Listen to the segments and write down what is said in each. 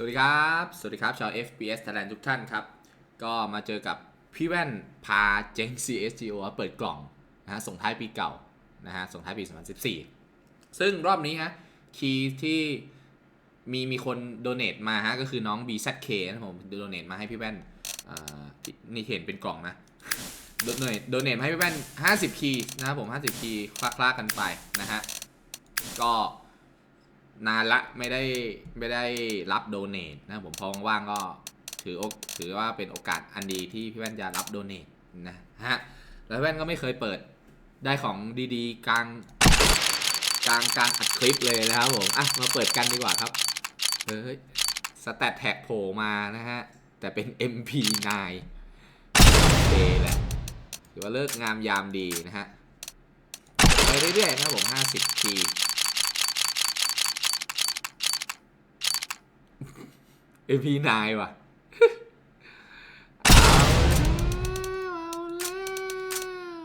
สวัสดีครับ สวัสดีครับ ชาว FPS Thailand ทุกท่านครับ ก็มาเจอกับพี่แว่นพาเจ๊ง CSGO เปิดกล่องนะฮะส่งท้ายปีเก่านะฮะส่งท้ายปี 2014 ซึ่งรอบนี้ฮะคีย์ที่มีมีคนโดเน a มาฮะก็คือน้อง BZK นะครับผมโดเน a มาให้พี่แว่นอ่านี่เห็นเป็นกล่องนะโดเน a โดเน a มาให้พี่แว่น 50 คีย์นะครับผม 50 คีย์คลาๆกันไปนะฮะก็ นานละไม่ได้ไม่ได้รับโดเน a นะผมพอว่างก็ถืออกถือว่าเป็นโอกาสอันดีที่พี่แว่นจะรับโดเน a นะฮะแล้วแว่นก็ไม่เคยเปิดได้ของดีๆ กลางกลางกางอัดคลิปเลยนะครับผมอะมาเปิดกันดีกว่าครับเฮ้ยสแตทแท็กโผล่มานะฮะ แต่เป็น MP9 โอเคแหละถือว่าเลิกงามยามดีนะฮะไปเรื่อยๆนะครับผม 50 MP9 ว่ะเอาแล้ว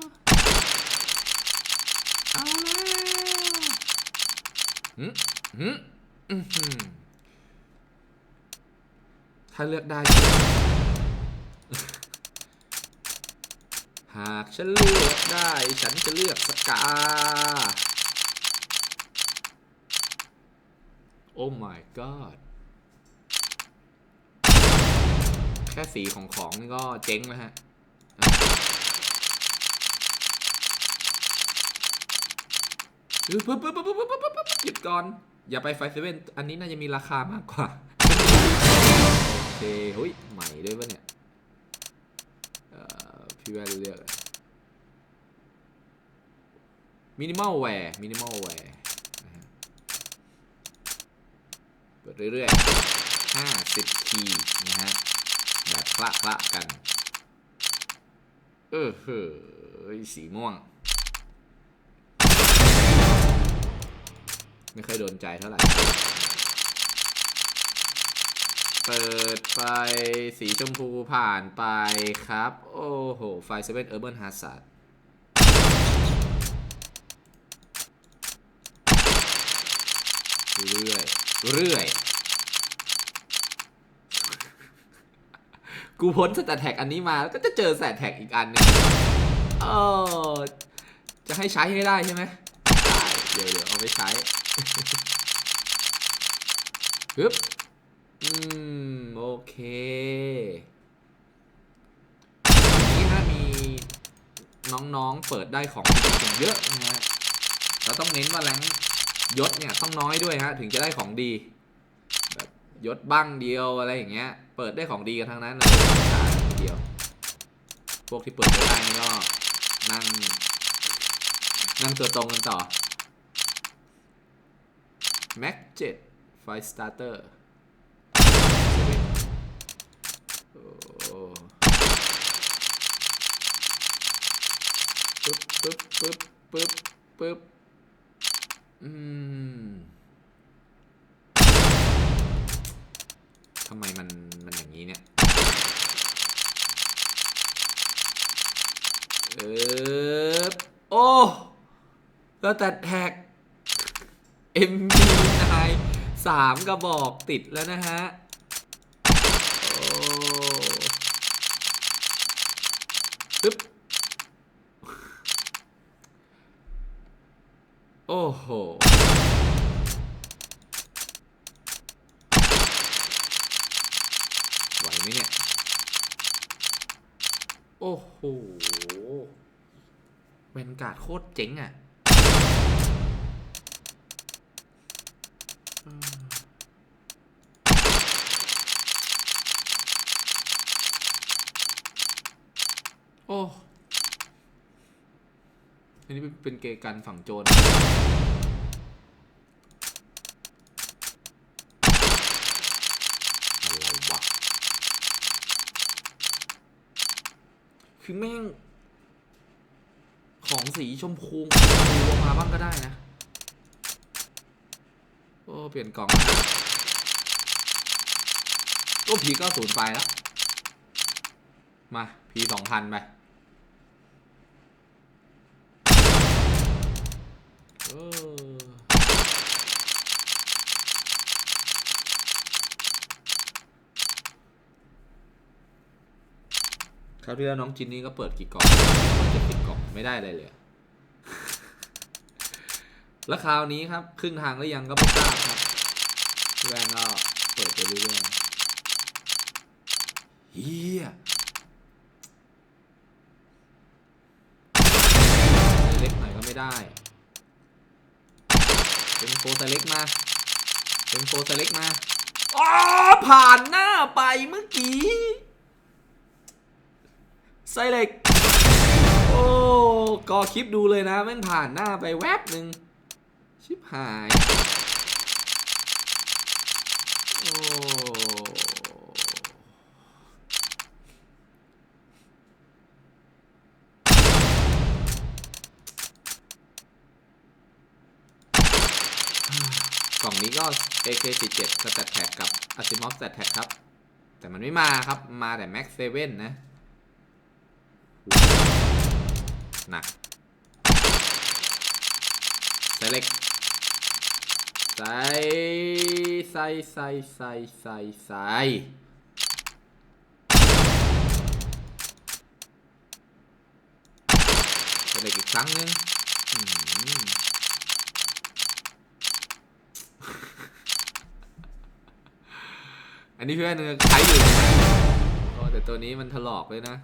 เอาแล้วหืมหืมอื้อหือถ้าเลือกได้ หากฉันเลือกได้ ฉันจะเลือกสกา โอ้ my god แค่สีของของนี่ก็เจ๊งแล้วฮะปึ๊บปึ๊บปึ๊บปึ๊บปึ๊บปึ๊บหยุดก่อน อย่าไปไฟเซเว่นอันนี้น่าจะมีราคามากกว่า โอเคเฮ้ย ใหม่ด้วยวะเนี่ยพี่แว่นเลือกมินิมอลแวร์มินิมอลแวร์เปิดเรื่อยๆห้าสิบทีนะฮะ แบบคละคละกัน เออเฮ้ยสีม่วง ไม่ค่อยโดนใจเท่าไหร่ เปิดไปสีชมพูผ่านไปครับ โอ้โห ไฟเซเว่นเออร์เบิร์นฮาร์ดเรื่อย เรื่อย กูพ้นสแตทแท็กอันนี้มาแล้วก็จะเจอสแตทแท็กอีกอันหนึงเออจะให้ใช้ให้ได้ใช่ไหมเดี๋ยวเดี๋ยวเอาไปใช้ปึ๊บอืม โอเคทีนี้ฮะมีน้องๆ เปิดได้ของดีเยอะนะฮะแล้วต้องเน้นว่าแรงยศเนี่ยต้องน้อยด้วยฮะ ถึงจะได้ของดี แบบยศบ้างเดียวอะไรอย่างเงี้ย เปิดได้ของดีกันทั้งนั้นเลยทีเดียว พวกที่เปิดไม่ได้นี่ก็นั่ง นั่งตัวตรงกันต่อ Mac 7 Fire Starter ปึ๊บปึ๊บปึ๊บปึ๊บปึ๊บอืม ทำไมมันมันอย่างนี้เนี่ย เออโอ้ก็แต่แท็ก MP9 สามกระบอกติดแล้วนะฮะโอ้ปึ๊บ โอ้โห ไหมเนี่ย โอ้โหเวนการ์ดโคตรเจ๋งอะโอ้อันนี้เป็นเกย์กันฝั่งโจรวะ คือแม่ง ของสีชมพูดูออกมาบ้างก็ได้นะ โอ้ เปลี่ยนกล่องก็พีก็ศูนย์ไปแล้ว มาพีสองพันไปเออ คราวที่แล้วน้องจินนี่ก็เปิดกี่กล่องเจ็ดสิบกล่องไม่ได้อะไรเลย แล้วคราวนี้ครับ ครึ่งทางแล้วยังก็ไม่ทราบครับแวนก็เปิดไปเรื่อยๆเฮียเล็กหน่อยก็ไม่ได้ เป็นโฟร์ไซเล็กมา เป็นโฟร์ไซเล็กมาอ๋อผ่านหน้าไปเมื่อกี้ ไซเล็ก โอ้ก็คลิปดูเลยนะแม่งผ่านหน้าไปแวบหนึ่งชิบหาย โอ้กล่องนี้ก็ AK47 สแตทแท็กกับ Asimov Stat Tag ครับ แต่มันไม่มาครับ มาแต่ Max 7 นะ หนักใส่เล็กใส่ใส่ใส่ใส่ใส่ใส่ใส่เล็กอีกครั้งนึงอันนี้เพื่อนใช้อยู่นะแต่ตัวนี้มันถลอกเลยนะ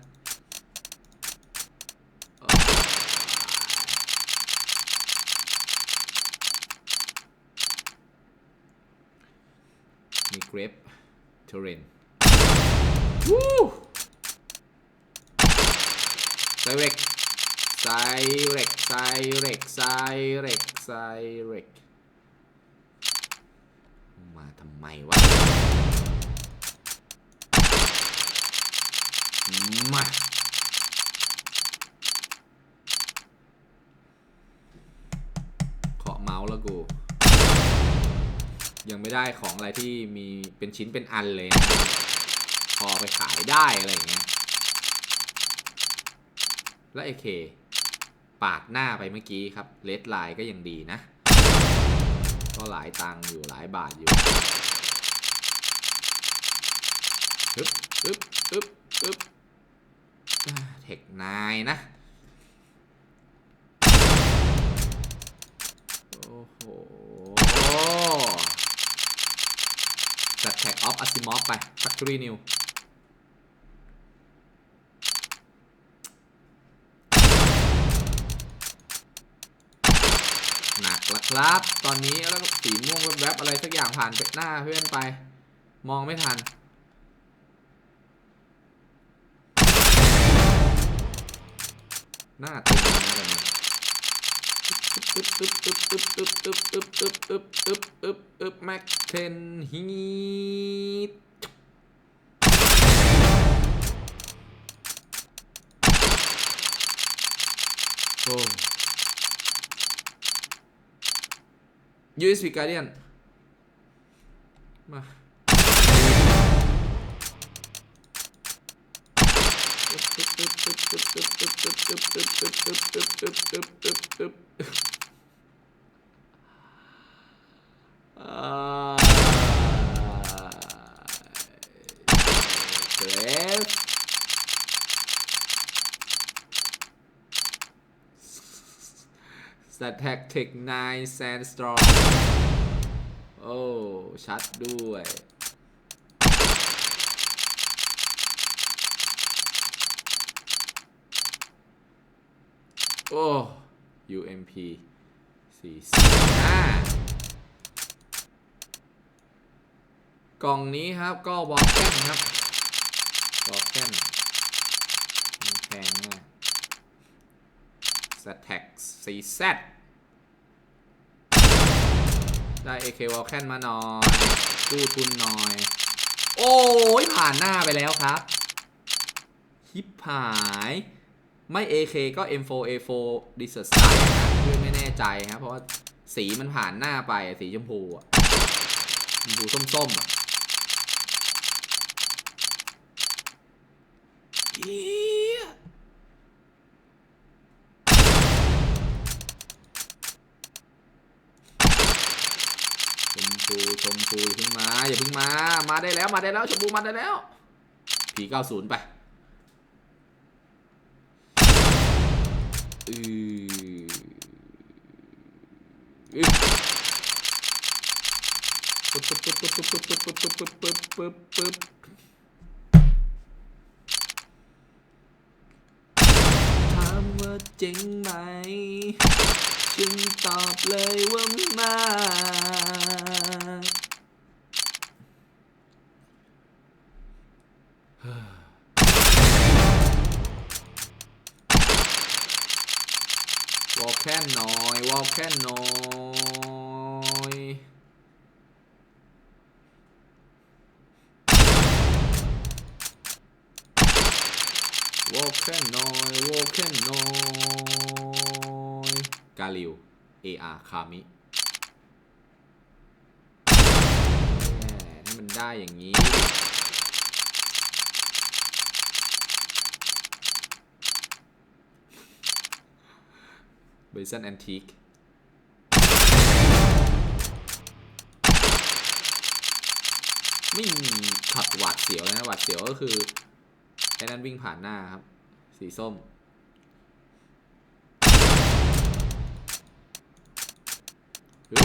มีเกรปเทเรนวู้ไซเร็กไซเร็กไซเร็กไซเร็กไซเร็กมาทำไมวะ มาเคาะเมาส์แล้วกู ยังไม่ได้ของอะไรที่มีเป็นชิ้นเป็นอันเลยนะพอไปขายได้อะไรอย่างเงี้ย แล้วไอเคปาดหน้าไปเมื่อกี้ครับเลดไลน์ก็ยังดีนะ ก็หลายตังค์อยู่หลายบาทอยู่อึ๊บอึ๊บอึ๊บอึ๊บเทคนายนะ โอ้โห จัดแท็กออฟอะซิมอฟไป Factory New หนักล้วครับ ตอนนี้แล้วก็สีม่วงแวบๆอะไรสักอย่างผ่านหน้าเพื่อนไป มองไม่ทันหน้าตึงนะแบบนี้ อึ๊บอึ๊บอึ๊บอึ๊บอึ๊บอึ๊บอึ๊บอึ๊บอึ๊บอึ๊บอึ๊บอึ๊บแม็กเทนฮีทโอ้ USB Guardian มาอ่ สแท็กเทคไนแซนสตรอมโอ้ ชัดด้วย โอ้ UMP สี่สี่ห้ากล่องนี้ครับก็วอลแกนครับวอลแกนมันแพงมาก สแท็ก CZ ได้ AK วอลแคนมาหน่อยกู้ทุนหน่อย โอ้ยผ่านหน้าไปแล้วครับฮิปหายไม่ AK ก็ M4 A4 d e s e r t Style นะเพื่อนไม่แน่ใจครับ เพราะว่าสีมันผ่านหน้าไปสีชมพูอะชมพูส้มๆอะ ชมพูเพิ่งมาอย่าเพิ่งมา มาได้แล้วมาได้แล้วชมพูมาได้แล้วผีเก้าศูนย์ไปอือปึ๊บปึ๊บปึ๊บปึ๊บปึ๊บปึ๊บปึ๊บปึ๊บปึ๊บปึ๊บปึ๊บปึ๊บถามว่าเจ๋งไหม จึงตอบเลยว่ามา วอลแค่น้อยวอลแค่น้อยวอลแค่น้อยวอลแค่น้อย กาลิว AR คามิแหมให้มันได้อย่างนี้ เบซันแอนทิกไม่มีขับหวาดเสียวนะหวาดเสียวก็คือไอ้นั่นวิ่งผ่านหน้าครับ สีส้ม ปั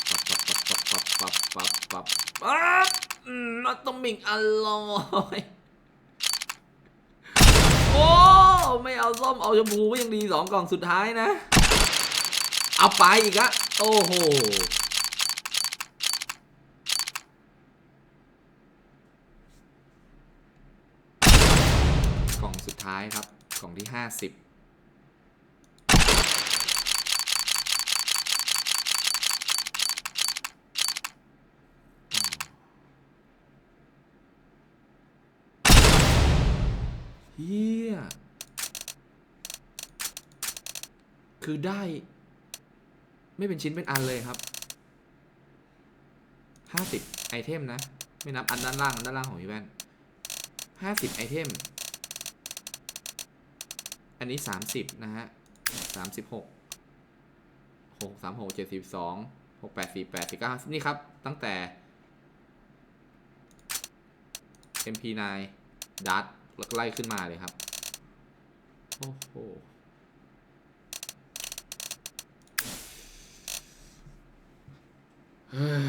บปับปับปับปับปับปับอืมมันต้องมิงอร่อยโอ้ไม่เอาส้มเอาชมพูก็ยังดีสองกล่องสุดท้ายนะ เอาไปอีกอะโอ้โหกล่องสุดท้ายครับ กล่องที่ห้าสิบ เฮียคือได้ ไม่เป็นชิ้นเป็นอันเลยครับห้าสิบไอเทมนะ ไม่นับอันด้านล่างอันด้านล่างของพี่แว่นห้าสิบไอเทม อันนี้สามสิบนะฮะสามสิบหกหกสามหกเจ็ดสิบสองหกแปดสี่แปดสี่เก้านี่ครับ ตั้งแต่ MP9 ดัต แล้วก็ไล่ขึ้นมาเลยครับโอ้โหเฮ้ย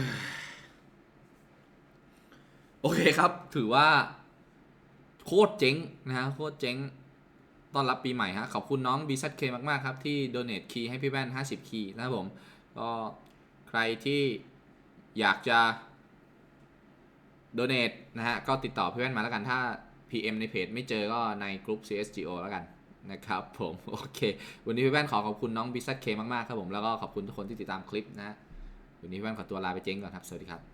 โอเคครับ ถือว่า โคตรเจ๊งนะฮะ โคตรเจ๊งต้อนรับปีใหม่ฮะ ขอบคุณน้อง b ีซั k มาก ๆ ครับ ที่ donate คีย์ให้พี่แว่น 50 คีย์นะครับผม ก็ใครที่อยากจะ donate นะฮะ ก็ติดต่อพี่แว่นมาแล้วกันถ้า PM ในเพจไม่เจอก็ในกลุ่ม CSGO แล้วกันนะครับผมโอเค วันนี้พี่แว่นขอขอบคุณน้องบิซัตเคมาก ๆ ครับผม แล้วก็ขอบคุณทุกคนที่ติดตามคลิปนะฮะวันนี้พี่แว่นขอตัวลาไปเจ๊งก่อนครับ สวัสดีครับ